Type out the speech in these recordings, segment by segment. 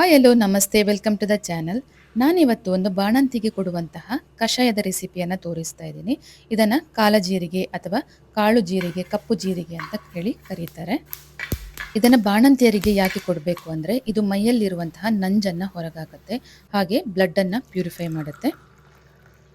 Hi hello namaste welcome to the channel ನಾನಿವತ್ತು ಒಂದು ಬಾಣಂತಿಗೆ ಕೊಡುವಂತಹ ಕಷಾಯದ ರೆಸಿಪಿಯನ್ನು ತೋರಿಸ್ತಾ ಇದ್ದೀನಿ. ಇದನ್ನು ಕಾಲಜೀರಿಗೆ ಅಥವಾ ಕಾಳು ಜೀರಿಗೆ, ಕಪ್ಪು ಜೀರಿಗೆ ಅಂತ ಹೇಳಿ ಕರೀತಾರೆ. ಇದನ್ನು ಬಾಣಂತಿಯರಿಗೆ ಯಾಕೆ ಕೊಡಬೇಕು ಅಂದರೆ ಇದು ಮೈಯಲ್ಲಿರುವಂತಹ ನಂಜನ್ನು ಹೊರಗಾಗುತ್ತೆ ಹಾಗೆ ಬ್ಲಡ್ಡನ್ನು ಪ್ಯೂರಿಫೈ ಮಾಡುತ್ತೆ.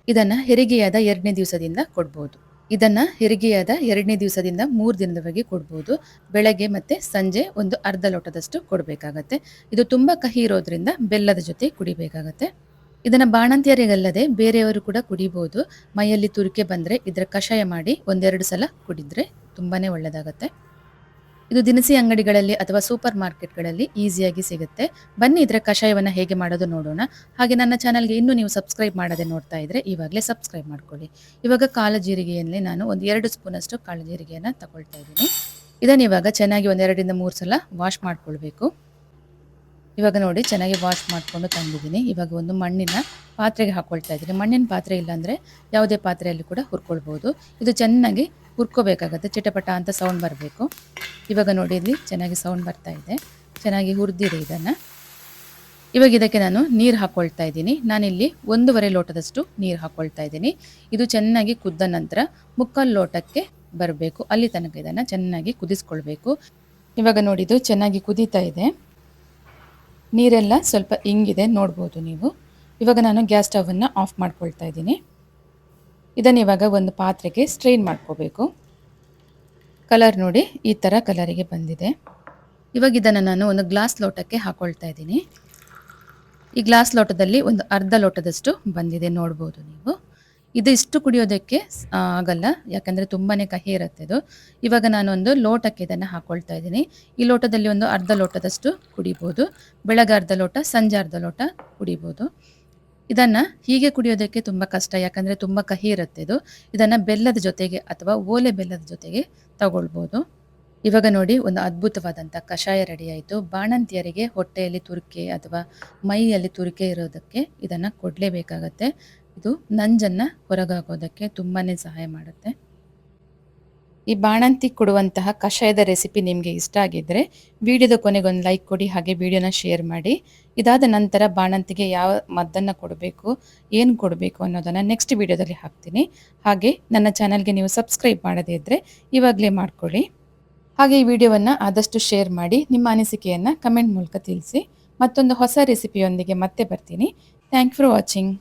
ಇದನ್ನು ಹೆರಿಗೆಯಾದ ಎರಡನೇ ದಿವಸದಿಂದ ಕೊಡ್ಬೋದು. ಇದನ್ನ ಹೆರಿಗೆಯಾದ ಎರಡನೇ ದಿವಸದಿಂದ ಮೂರು ದಿನದವರೆಗೆ ಕೊಡ್ಬೋದು. ಬೆಳಗ್ಗೆ ಮತ್ತೆ ಸಂಜೆ ಒಂದು ಅರ್ಧ ಲೋಟದಷ್ಟು ಕೊಡಬೇಕಾಗತ್ತೆ. ಇದು ತುಂಬ ಕಹಿ ಇರೋದ್ರಿಂದ ಬೆಲ್ಲದ ಜೊತೆ ಕುಡಿಬೇಕಾಗತ್ತೆ. ಇದನ್ನು ಬಾಣಂತಿಯರಿಗಲ್ಲದೆ ಬೇರೆಯವರು ಕೂಡ ಕುಡಿಬೋದು. ಮೈಯಲ್ಲಿ ತುರಿಕೆ ಬಂದರೆ ಇದರ ಕಷಾಯ ಮಾಡಿ ಒಂದೆರಡು ಸಲ ಕುಡಿದ್ರೆ ತುಂಬಾ ಒಳ್ಳೆಯದಾಗತ್ತೆ ಇದು ದಿನಸಿ ಅಂಗಡಿಗಳಲ್ಲಿ ಅಥವಾ ಸೂಪರ್ ಮಾರ್ಕೆಟ್ಗಳಲ್ಲಿ ಈಸಿಯಾಗಿ ಸಿಗುತ್ತೆ. ಬನ್ನಿ, ಇದರ ಕಷಾಯವನ್ನು ಹೇಗೆ ಮಾಡೋದು ನೋಡೋಣ. ಹಾಗೆ ನನ್ನ ಚಾನಲ್ಗೆ ಇನ್ನೂ ನೀವು ಸಬ್ಸ್ಕ್ರೈಬ್ ಮಾಡದೆ ನೋಡ್ತಾ ಇದ್ರೆ ಇವಾಗಲೇ ಸಬ್ಸ್ಕ್ರೈಬ್ ಮಾಡ್ಕೊಳ್ಳಿ. ಇವಾಗ ಕಾಳು ಜೀರಿಗೆಯಲ್ಲಿ ನಾನು ಒಂದು ಎರಡು ಸ್ಪೂನಷ್ಟು ಕಾಳು ಜೀರಿಗೆಯನ್ನು ತಗೊಳ್ತಾ ಇದ್ದೀನಿ. ಇದನ್ನು ಇವಾಗ ಚೆನ್ನಾಗಿ ಒಂದೆರಡರಿಂದ ಮೂರು ಸಲ ವಾಶ್ ಮಾಡ್ಕೊಳ್ಬೇಕು. ಇವಾಗ ನೋಡಿ ಚೆನ್ನಾಗಿ ವಾಶ್ ಮಾಡಿಕೊಂಡು ತಂದಿದ್ದೀನಿ. ಇವಾಗ ಒಂದು ಮಣ್ಣಿನ ಪಾತ್ರೆಗೆ ಹಾಕ್ಕೊಳ್ತಾ ಇದ್ದೀನಿ. ಮಣ್ಣಿನ ಪಾತ್ರೆ ಇಲ್ಲಾಂದರೆ ಯಾವುದೇ ಪಾತ್ರೆಯಲ್ಲಿ ಕೂಡ ಹುರ್ಕೊಳ್ಬೋದು. ಇದು ಚೆನ್ನಾಗಿ ಹುರ್ಕೋಬೇಕಾಗತ್ತೆ. ಚಿಟಪಟ ಅಂತ ಸೌಂಡ್ ಬರಬೇಕು. ಇವಾಗ ನೋಡಿ ಇಲ್ಲಿ ಚೆನ್ನಾಗಿ ಸೌಂಡ್ ಬರ್ತಾ ಇದೆ. ಚೆನ್ನಾಗಿ ಹುರಿದಿದೆ ಇದನ್ನು. ಇವಾಗ ಇದಕ್ಕೆ ನಾನು ನೀರು ಹಾಕ್ಕೊಳ್ತಾ ಇದ್ದೀನಿ. ನಾನಿಲ್ಲಿ ಒಂದೂವರೆ ಲೋಟದಷ್ಟು ನೀರು ಹಾಕ್ಕೊಳ್ತಾ ಇದ್ದೀನಿ. ಇದು ಚೆನ್ನಾಗಿ ಕುದ್ದ ನಂತರ ಮುಕ್ಕಾಲು ಲೋಟಕ್ಕೆ ಬರಬೇಕು. ಅಲ್ಲಿ ತನಕ ಇದನ್ನು ಚೆನ್ನಾಗಿ ಕುದಿಸ್ಕೊಳ್ಬೇಕು. ಇವಾಗ ನೋಡಿದ್ದು ಚೆನ್ನಾಗಿ ಕುದೀತಾ ಇದೆ. ನೀರೆಲ್ಲ ಸ್ವಲ್ಪ ಹಿಂಗಿದೆ ನೋಡ್ಬೋದು ನೀವು. ಇವಾಗ ನಾನು ಗ್ಯಾಸ್ ಸ್ಟವನ್ನು ಆಫ್ ಮಾಡ್ಕೊಳ್ತಾ ಇದ್ದೀನಿ. ಇದನ್ನು ಇವಾಗ ಒಂದು ಪಾತ್ರೆಗೆ ಸ್ಟ್ರೈನ್ ಮಾಡ್ಕೋಬೇಕು. ಕಲರ್ ನೋಡಿ, ಈ ಥರ ಕಲರಿಗೆ ಬಂದಿದೆ. ಇವಾಗ ಇದನ್ನು ನಾನು ಒಂದು ಗ್ಲಾಸ್ ಲೋಟಕ್ಕೆ ಹಾಕೊಳ್ತಾ ಇದ್ದೀನಿ. ಈ ಗ್ಲಾಸ್ ಲೋಟದಲ್ಲಿ ಒಂದು ಅರ್ಧ ಲೋಟದಷ್ಟು ಬಂದಿದೆ, ನೋಡ್ಬೋದು ನೀವು. ಇದು ಇಷ್ಟು ಕುಡಿಯೋದಕ್ಕೆ ಆಗಲ್ಲ, ಯಾಕಂದರೆ ತುಂಬಾ ಕಹಿ ಇರುತ್ತೆ ಇದು. ಇವಾಗ ನಾನೊಂದು ಲೋಟಕ್ಕೆ ಇದನ್ನು ಹಾಕೊಳ್ತಾ ಇದ್ದೀನಿ. ಈ ಲೋಟದಲ್ಲಿ ಒಂದು ಅರ್ಧ ಲೋಟದಷ್ಟು ಕುಡಿಬೋದು. ಬೆಳಗ್ಗೆ ಅರ್ಧ ಲೋಟ, ಸಂಜೆ ಅರ್ಧ ಲೋಟ ಕುಡಿಬೋದು. ಇದನ್ನ ಹೀಗೆ ಕುಡಿಯೋದಕ್ಕೆ ತುಂಬಾ ಕಷ್ಟ, ಯಾಕಂದ್ರೆ ತುಂಬಾ ಕಹಿ ಇರುತ್ತೆ ಇದು. ಇದನ್ನ ಬೆಲ್ಲದ ಜೊತೆಗೆ ಅಥವಾ ಓಲೆ ಬೆಲ್ಲದ ಜೊತೆಗೆ ತಗೊಳ್ಬೋದು. ಇವಾಗ ನೋಡಿ, ಒಂದು ಅದ್ಭುತವಾದಂಥ ಕಷಾಯ ರೆಡಿ ಆಯಿತು. ಬಾಣಂತಿಯರಿಗೆ ಹೊಟ್ಟೆಯಲ್ಲಿ ತುರಿಕೆ ಅಥವಾ ಮೈಯಲ್ಲಿ ತುರಿಕೆ ಇರೋದಕ್ಕೆ ಇದನ್ನು ಕೊಡಲೇಬೇಕಾಗತ್ತೆ. ಇದು ನಂಜನ್ನು ಹೊರಗಾಕೋದಕ್ಕೆ ತುಂಬಾ ಸಹಾಯ ಮಾಡುತ್ತೆ. ಈ ಬಾಣಂತಿ ಕೊಡುವಂತಹ ಕಷಾಯದ ರೆಸಿಪಿ ನಿಮಗೆ ಇಷ್ಟ ಆಗಿದ್ದರೆ ವಿಡಿಯೋದ ಕೊನೆಗೊಂದು ಲೈಕ್ ಕೊಡಿ, ಹಾಗೆ ವಿಡಿಯೋನ ಶೇರ್ ಮಾಡಿ. ಇದಾದ ನಂತರ ಬಾಣಂತಿಗೆ ಯಾವ ಮದ್ದನ್ನು ಕೊಡಬೇಕು, ಏನು ಕೊಡಬೇಕು ಅನ್ನೋದನ್ನು ನೆಕ್ಸ್ಟ್ ವಿಡಿಯೋದಲ್ಲಿ ಹಾಕ್ತೀನಿ. ಹಾಗೆ ನನ್ನ ಚಾನಲ್ಗೆ ನೀವು ಸಬ್ಸ್ಕ್ರೈಬ್ ಮಾಡದೇ ಇದ್ದರೆ ಇವಾಗಲೇ ಮಾಡ್ಕೊಳ್ಳಿ. ಹಾಗೆ ಈ ವಿಡಿಯೋವನ್ನು ಆದಷ್ಟು ಶೇರ್ ಮಾಡಿ, ನಿಮ್ಮ ಅನಿಸಿಕೆಯನ್ನು ಕಮೆಂಟ್ ಮೂಲಕ ತಿಳಿಸಿ. ಮತ್ತೊಂದು ಹೊಸ ರೆಸಿಪಿಯೊಂದಿಗೆ ಮತ್ತೆ ಬರ್ತೀನಿ. Thank for watching